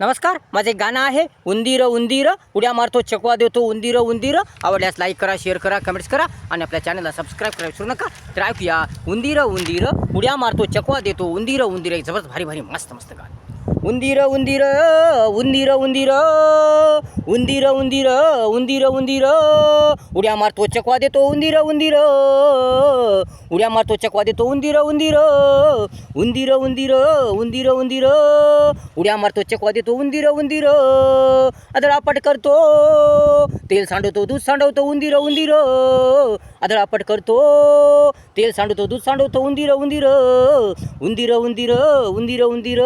नमस्कार माझे गाणं आहे उंदीर उंदीर. उड्या मारतो चकवा देतो उंदीर उंदीर. आवडल्यास लाईक करा शेअर करा कमेंट्स करा आणि आपल्या चॅनलला सबस्क्राईब करा विसरू नका. तर ऐकूया उंदीर उंदीर. उड्या मारतो चकवा देतो उंदीर उंदीर. एक जबरदस्त भारी भारी मस्त मस्त गाणं. उंदीर उंदीर उंदीर उंदीर. उंदीर उंदीर उंदीर उंदीर उड्या मारतो चकवा देतो उंदीर उंदीर उड्या मारतो चकवा देतो उंदीर उंदीर उंदीर उंदीर उंदीर उंदीर उड्या मारतो चकवा देतो उंदीर उंदीर आदळापट करतो तेल सांडवतो दूध सांडवतो उंदीर उंदीर आदळापट करतो तेल सांडवतो दूध सांडवतो उंदीर उंदीर उंदीर उंदीर उंदीर उंदीर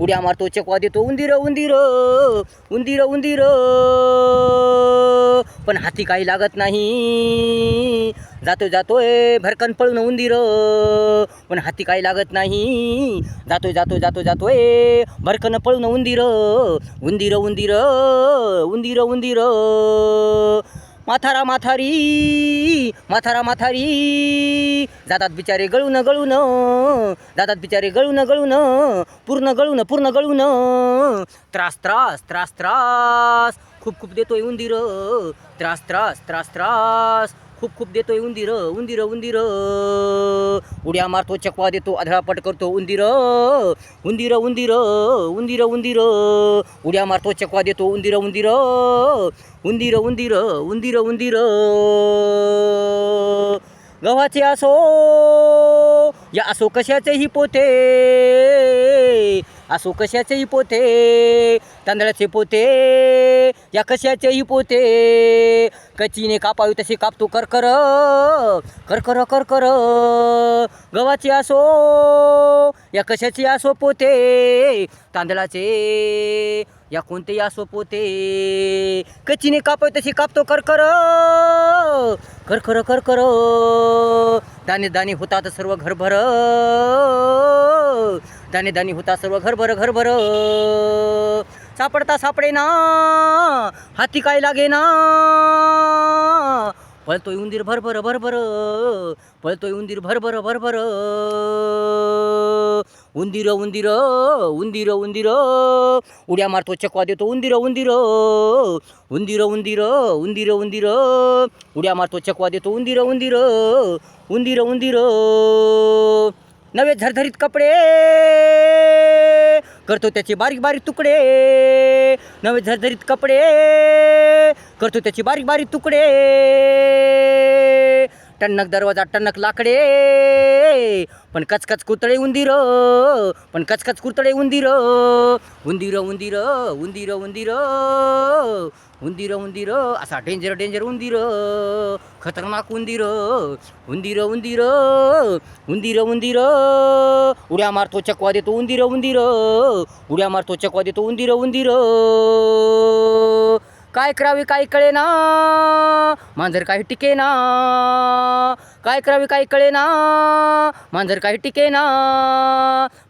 उड्या मारतो चकवा देतो उंदीर उंदीर उंदीर उंदीर पण हाती काही लागत नाही. जातोय जातोय भरकन पळून उंदीर. पण हाती काही लागत नाही. जातोय जातोय जातो जातोय भरकन पळून उंदीर. उंदीर उंदीर उंदीर उंदीर. माथारा माथारी. माथारा माथारी. जातात बिचारे गळून गळून. जातात बिचारे गळून गळून. पूर्ण गळून पूर्ण गळून. त्रास त्रास त्रास त्रास. खूप खूप देतोय उंदीर. त्रास त्रास त्रास त्रास. खूप खूप देतोय उंदीर उंदीर उंदीर. उड्या मारतो चकवा देतो आधळापट करतो उंदीर. उंदीर उंदीर उंदीर उंदीर. उड्या मारतो चकवा देतो उंदीर उंदीर. उंदीर उंदीर उंदीर उंदीर. गव्हाचे असो या असो कशाचेही पोते. असो कशाचेही पोते तांदळाचे पोते. या कशाचेही पोते. कचीने कापावी तसे कापतो करकर. करकर करकर. गव्हाची असो या कशाची असो पोते. तांदळाचे या कोणतेही असो पोते. कचीने कापावी तसे कापतो करकर. करकर करकर. दाणे दाणे होतात सर्व घरभर. दाणे दाणे होतात सर्व घरभर घरभर. सापडता सापडे ना हाती काय लागे ना पळतोय उंदीर भरभर भरभर. पळतोय उंदीर भरभर भरभर. उंदीर उंदीर उंदीर उंदीर. उड्या मारतो चकवा देतो उंदीर उंदीर. उंदीर उंदीर उंदीर उंदीर. उड्या मारतो चकवा देतो उंदीर उंदीर. उंदीर उंदीर. नवे झरझरीत कपडे. करतो त्याचे बारीक बारीक तुकडे. नवे झरझरीत कपडे. करतो त्याचे बारीक बारीक तुकडे. टणक दरवाजा टणक लाकडे. पण कचकच कुतळे उंदीर पण कचकच कुतळे उंदीर. उंदीर उंदीर उंदीर उंदीर उंदीर उंदीर असा डेंजर डेंजर उंदीर. खतरनाक उंदीर उंदीर उंदीर उंदीर उंदीर. उड्या मारतो चकवा देतो उंदीर उंदीर. उड्या मारतो चकवा देतो उंदीर उंदीर. काय करावे काय कळे ना मांजर काही टिके ना काय करावे काय कळे ना मांजर काही टिके ना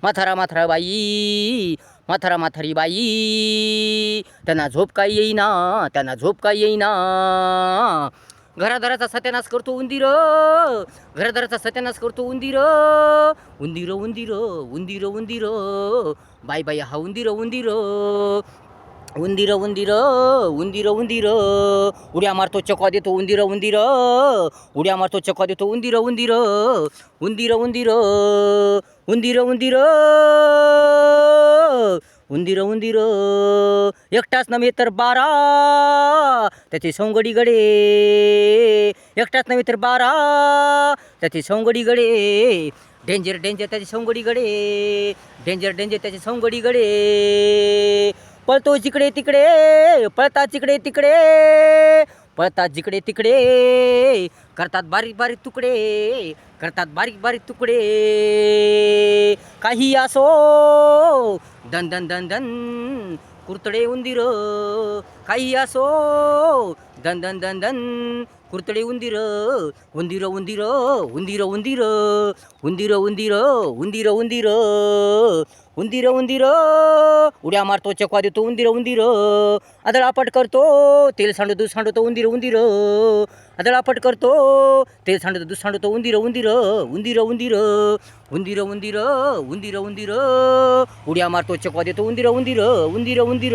माथारा माथारा बाई माथारा माथारी बाई त्यांना झोप काय येईना त्यांना झोप काय येईना? घरादाराचा सत्यानाश करतो उंदीर घरादाराचा सत्यानाश करतो उंदीर उंदीर उंदीर उंदीर उंदीर बाई बाई हा उंदीर उंदीर उंदीर उंदीर उंदीर उंदीर. उड्या मारतो चका देतो उंदीर उंदीर. उड्या मारतो चका देतो उंदीर उंदीर. उंदीर उंदीर उंदीर उंदीर. उंदीर उंदीर. एकटाच नव्हे तर बारा. त्याचे सौंगडी गडे. एकटाच नव्हे तर बारा. त्याचे सौंगडी गडे. डेंजर डेंजर त्याचे सौंगडी गडे. डेंजर डेंजर त्याचे सौंगडी गडे. पळतो जिकडे तिकडे पळता जिकडे तिकडे पळतात जिकडे तिकडे. करतात बारीक बारीक तुकडे करतात बारीक बारीक तुकडे. काही असो दन दन दन दन कुरतडे उंदीर. काही असो दन दन दन दन कुरतडे उंदीर उंदीर उंदीर उंदीर उंदीर. उंदीर उंदीर उंदीर उंदीर. उंदीर उंदीर. उड्या मारतो चकवा देतो उंदीर उंदीर. आदळापट करतो तेल सांडतो दूध सांडतो उंदीर उंदीर. आदळापट करतो तेल सांडतो दूध सांडतो उंदीर उंदीर. उंदीर उंदीर. उंदीर उंदीर उंदीर उंदीर. उड्या मारतो चकवा देतो उंदीर उंदीर उंदीर उंदीर.